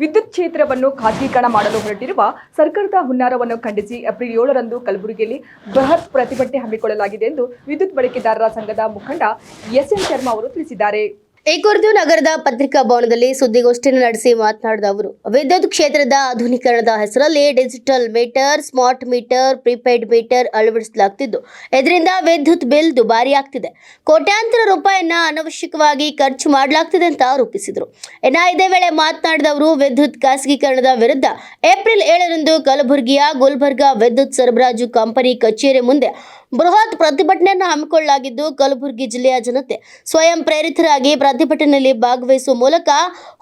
ವಿದ್ಯುತ್ ಕ್ಷೇತ್ರವನ್ನು ಖಾಸಗೀಕರಣ ಮಾಡಲು ಹೊರಟಿರುವ ಸರ್ಕಾರದ ಹುನ್ನಾರವನ್ನು ಖಂಡಿಸಿ ಏಪ್ರಿಲ್ ಏಳರಂದು ಕಲಬುರಗಿಯಲ್ಲಿ ಬೃಹತ್ ಪ್ರತಿಭಟನೆ ಹಮ್ಮಿಕೊಳ್ಳಲಾಗಿದೆ ಎಂದು ವಿದ್ಯುತ್ ಬಳಕೆದಾರರ ಸಂಘದ ಮುಖಂಡ ಎಸ್ ಎನ್ ಶರ್ಮಾ ಅವರು ತಿಳಿಸಿದ್ದಾರೆ. ಈ ನಗರದ ಪತ್ರಿಕಾ ಭವನದಲ್ಲಿ ಸುದ್ದಿಗೋಷ್ಠಿಯನ್ನು ನಡೆಸಿ ಮಾತನಾಡಿದ ಅವರು, ವಿದ್ಯುತ್ ಕ್ಷೇತ್ರದ ಆಧುನೀಕರಣದ ಹೆಸರಲ್ಲಿ digital meter, smart meter, prepaid meter ಅಳವಡಿಸಲಾಗುತ್ತಿದ್ದು ಇದರಿಂದ ವಿದ್ಯುತ್ ಬಿಲ್ ದುಬಾರಿಯಾಗ್ತಿದೆ ಕೋಟ್ಯಾಂತರ ರೂಪಾಯಿಯನ್ನ ಅನವಶ್ಯಕವಾಗಿ ಖರ್ಚು ಮಾಡಲಾಗ್ತಿದೆ ಅಂತ ಆರೋಪಿಸಿದರು. ಇನ್ನ ಇದೇ ವೇಳೆ ಮಾತನಾಡಿದ ಅವರು, ವಿದ್ಯುತ್ ಖಾಸಗೀಕರಣದ ವಿರುದ್ಧ ಏಪ್ರಿಲ್ ಏಳರಂದು ಕಲಬುರಗಿಯ ಗುಲ್ಬರ್ಗಾ ವಿದ್ಯುತ್ ಸರಬರಾಜು ಕಂಪನಿ ಕಚೇರಿ ಮುಂದೆ ಬೃಹತ್ ಪ್ರತಿಭಟನೆಯನ್ನು ಹಮ್ಮಿಕೊಳ್ಳಲಾಗಿದ್ದು ಕಲಬುರಗಿ ಜಿಲ್ಲೆಯ ಜನತೆ ಸ್ವಯಂ ಪ್ರೇರಿತರಾಗಿ ಪ್ರತಿಭಟನೆಯಲ್ಲಿ ಭಾಗವಹಿಸುವ ಮೂಲಕ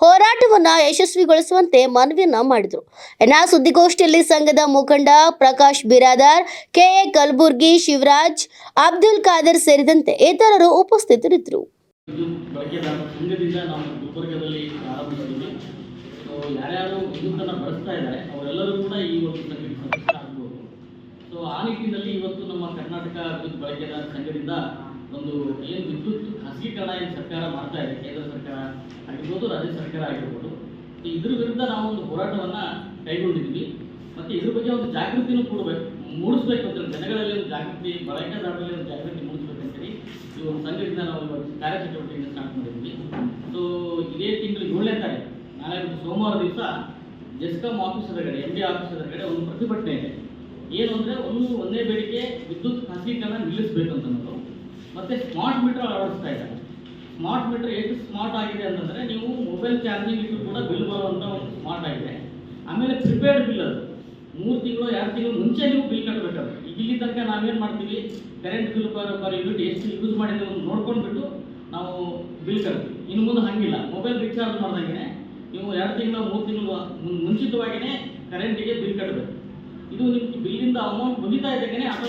ಹೋರಾಟವನ್ನು ಯಶಸ್ವಿಗೊಳಿಸುವಂತೆ ಮನವಿಯನ್ನ ಮಾಡಿದರು. ಇನ್ನ ಸುದ್ದಿಗೋಷ್ಠಿಯಲ್ಲಿ ಸಂಘದ ಮುಖಂಡ ಪ್ರಕಾಶ್ ಬಿರಾದಾರ್ ಕೆಎ ಕಲಬುರ್ಗಿ ಶಿವರಾಜ್, ಅಬ್ದುಲ್ ಖಾದರ್ ಸೇರಿದಂತೆ ಇತರರು ಉಪಸ್ಥಿತರಿದ್ದರು. ಯಾರ್ಯಾರು ಬಳಸ್ತಾ ಇದ್ದಾರೆ, ಅವರೆಲ್ಲರೂ ಕೂಡ ಈ ಒಂದು ಕರ್ನಾಟಕ ವಿದ್ಯುತ್ ಬಳಕೆದಾರ ಸಂಘದಿಂದ ಒಂದು ಏನು ವಿದ್ಯುತ್ ಖಾಸಗೀಕರಣ ಏನು ಸರ್ಕಾರ ಮಾಡ್ತಾ ಇದೆ, ಕೇಂದ್ರ ಸರ್ಕಾರ ಆಗಿರ್ಬೋದು, ರಾಜ್ಯ ಸರ್ಕಾರ ಆಗಿರ್ಬೋದು. ಇದ್ರ ವಿರುದ್ಧ ನಾವು ಒಂದು ಹೋರಾಟವನ್ನು ಕೈಗೊಂಡಿದ್ವಿ ಮತ್ತು ಇದ್ರ ಬಗ್ಗೆ ಒಂದು ಜಾಗೃತಿನೂ ಕೊಡಬೇಕು, ಮೂಡಿಸ್ಬೇಕು ಅಂತ ಜನಗಳಲ್ಲಿ ಒಂದು ಜಾಗೃತಿ, ಬಳಕೆದಾರರಲ್ಲಿ ಒಂದು ಜಾಗೃತಿ ಮೂಡಿಸ್ಬೇಕಂತೇಳಿ ಈ ಒಂದು ಸಂಘದಿಂದ ನಾವು ಕಾರ್ಯಚಟುವಟಿಕೆಯನ್ನು ಸ್ಟಾರ್ಟ್ ಮಾಡಿದ್ವಿ ಸೊ ಇದೇ ತಿಂಗಳು ಏಳನೇ ತಾರೀಕು, ನಾಳೆ ಸೋಮವಾರ ದಿವಸ ಜೆಸ್ಕಾಂ ಆಫೀಸ್ ಎದುರುಗಡೆ ಎಂ ಡಿ ಆಫೀಸ್ ಎದುರುಗಡೆ ಒಂದು ಪ್ರತಿಭಟನೆ ಇದೆ. ಏನು ಅಂದರೆ ಒಂದು ಒಂದೇ ಬೇಡಿಕೆ ವಿದ್ಯುತ್ ಖಾಸಗೀಕರಣ ನಿಲ್ಲಿಸಬೇಕು ಅಂತ ಅನ್ನೋದು. ಮತ್ತು ಸ್ಮಾರ್ಟ್ ಮೀಟರ್ ಅಳವಡಿಸ್ತಾ ಇದ್ದಾರೆ. ಸ್ಮಾರ್ಟ್ ಮೀಟರ್ ಎಷ್ಟು ಸ್ಮಾರ್ಟ್ ಆಗಿದೆ ಅಂತಂದರೆ ನೀವು ಮೊಬೈಲ್ ಚಾರ್ಜಿಂಗ್ ಇಟ್ಟು ಕೂಡ ಬಿಲ್ ಬರುವಂಥ ಒಂದು ಸ್ಮಾರ್ಟ್ ಆಗಿದೆ. ಆಮೇಲೆ ಪ್ರಿಪೇರ್ಡ್ ಬಿಲ್ ಅದು. ಮೂರು ತಿಂಗಳು, ಎರಡು ತಿಂಗಳು ಮುಂಚೆ ನೀವು ಬಿಲ್ ಕಟ್ಟಬೇಕಾದ್ರೆ ಇಲ್ಲಿ ತನಕ ನಾವೇನು ಮಾಡ್ತೀವಿ? Current bill per per unit ಎಷ್ಟು ಯೂಸ್ ಮಾಡಿದ್ದೀವಿ ಅಂತ ನೋಡ್ಕೊಂಡ್ಬಿಟ್ಟು ನಾವು ಬಿಲ್ ಕಟ್ತೀವಿ. ಇನ್ನು ಮುಂದೆ ಹಂಗಿಲ್ಲ. ಮೊಬೈಲ್ ರೀಚಾರ್ಜ್ ಮಾಡಿದಾಗೇ ನೀವು ಎರಡು ತಿಂಗಳು, ಮೂರು ತಿಂಗಳು ಮುಂಚಿತವಾಗಿಯೇ ಕರೆಂಟಿಗೆ ಬಿಲ್ ಕಟ್ಟಬೇಕು ಇದು ನಿಮ್ಗೆ ಬಿಲ್ಲಿಂದ ಅಮೌಂಟ್ ಮುಗಿತಾ ಇದ್ದಾಗೇ ಆಟೋ